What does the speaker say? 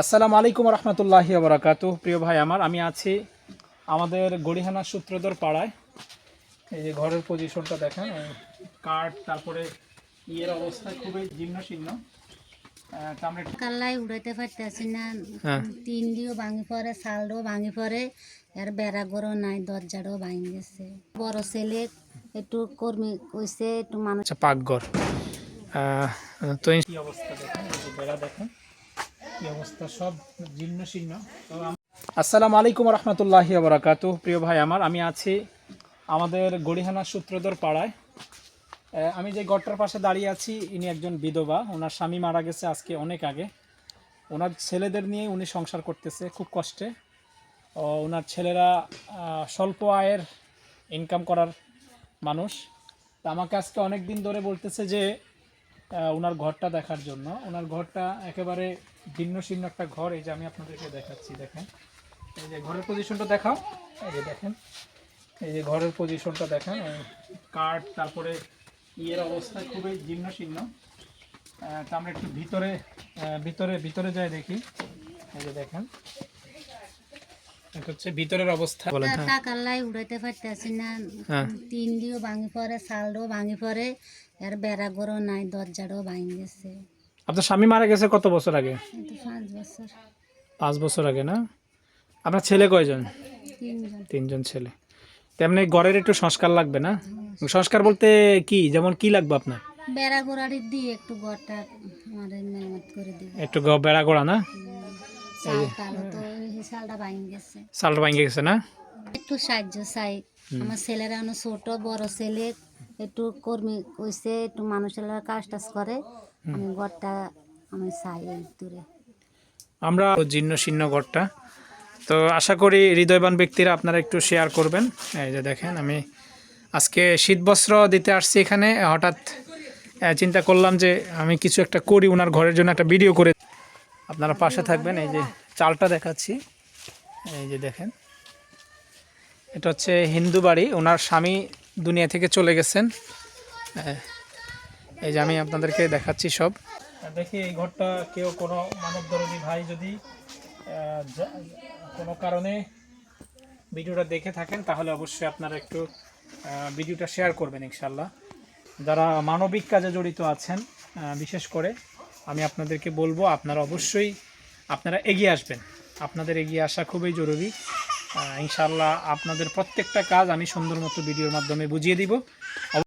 আসসালামু আলাইকুম রহমতুল্লাহি বরাকাত প্রিয় ভাই আমার আমি আছি আমাদের গড়িহানা সূত্রধর পাড়ায়। এই যে ঘরের পজিশনটা দেখেন কাঠ তারপরে ইয়ের অবস্থা খুবই জীর্ণ শীর্ণ কাল্লাই উড়াইতে পারতেছি না। হ্যাঁ। তিন দিও ভাঙি চালও ভাঙি পড়ে। আর বেড়া গরো নাই দরজাটাও ভাঙি গেছে। বড় ছেলে একটু কর্মী কইছে একটু মানুষ আচ্ছা পাকঘর। তো কি অবস্থা দেখেন? বেড়া দেখেন। কি অবস্থা, সব আসসালামু আলাইকুম রহমতুল্লাহি বরাকাত প্রিয় ভাই আমার, আমি আছি আমাদের গড়িহানা সূত্রধর পাড়ায়। আমি যে গড়টার পাশে দাঁড়িয়ে আছি, ইনি একজন বিধবা। ওনার স্বামী মারা গেছে আজকে অনেক আগে। ওনার ছেলেদের নিয়ে উনি সংসার করতেছে খুব কষ্টে। ওনার ছেলেরা স্বল্প আয়ের ইনকাম করার মানুষ। তা আমাকে আজকে অনেক দিন ধরে বলতেছে যে ওনার ঘরটা দেখার জন্য। ওনার ঘরটা একেবারে ভিন্ন শীর্ণ একটা ঘর এই যে আমি আপনাদেরকে দেখাচ্ছি দেখেন। এই যে ঘরের পজিশনটা দেখাও। এই যে দেখেন। এই যে ঘরের পজিশনটা দেখেন। কাঠ তারপরে ইয়ের অবস্থা খুবই জীর্ণ শীর্ণ আহ, তা আমরা একটু ভিতরে ভিতরে ভিতরে যাই দেখি। এই যে দেখেন। এটা হচ্ছে ভিতরের অবস্থা। বলেন হ্যাঁ। উড়াইতে পারতেছি না। হ্যাঁ। তিন দিও ভাঙি পড়ে চালও ভাঙি পড়ে। আর বেড়া গরো নাই দরজাটাও ভাঙি গেছে। আপনার স্বামী মারা গেছে কত বছর আগে? পাঁচ বছর। আগে না? আপনার ছেলে কয়জন? তিনজন। ছেলে। তেমনি ঘরের একটু সংস্কার লাগবে না? সংস্কার বলতে কি? যেমন কি লাগবে আপনার? বেড়া গোড়াটি দিয়ে একটু ঘরটা করে একটু বেড়া গোড়া না? চালটা ভাঙি গেছে। না? একটু সাহায্য চাই। আমার ছেলেরা ছোট বড় ছেলে একটু কর্মী কইছে একটু মানুষের কাজ টাজ করে। আমি ঘরটা আমি চাই এই দূরে। আমরা জীর্ণ শীর্ণ ঘরটা। তো আশা করি হৃদয়বান ব্যক্তিরা আপনারা একটু শেয়ার করবেন। এই যে দেখেন আমি আজকে শীত বস্ত্র দিতে আসছি এখানে। হঠাৎ চিন্তা করলাম যে আমি কিছু একটা করি ওনার ঘরের জন্য একটা ভিডিও করে। আপনারা পাশে থাকবেন এই যে চালটা দেখাচ্ছি। এই যে দেখেন এটা হচ্ছে হিন্দু বাড়ি। ওনার স্বামী দুনিয়া থেকে চলে গেছেন। এই যে আমি আপনাদেরকে দেখাচ্ছি সব। দেখি এই ঘরটা কেউ কোনো মানব ভাই যদি কোনো কারণে ভিডিওটা দেখে থাকেন, তাহলে অবশ্যই আপনারা একটু ভিডিওটা শেয়ার করবেন ইনশাল্লাহ যারা মানবিক কাজে জড়িত আছেন বিশেষ করে আমি আপনাদেরকে বলব, আপনারা অবশ্যই আপনারা এগিয়ে আসবেন। আপনাদের এগিয়ে আসা খুবই জরুরি। ইনশাল্লাহ আপনাদের প্রত্যেকটা কাজ আমি সুন্দর মতো ভিডিওর মাধ্যমে বুঝিয়ে দিব।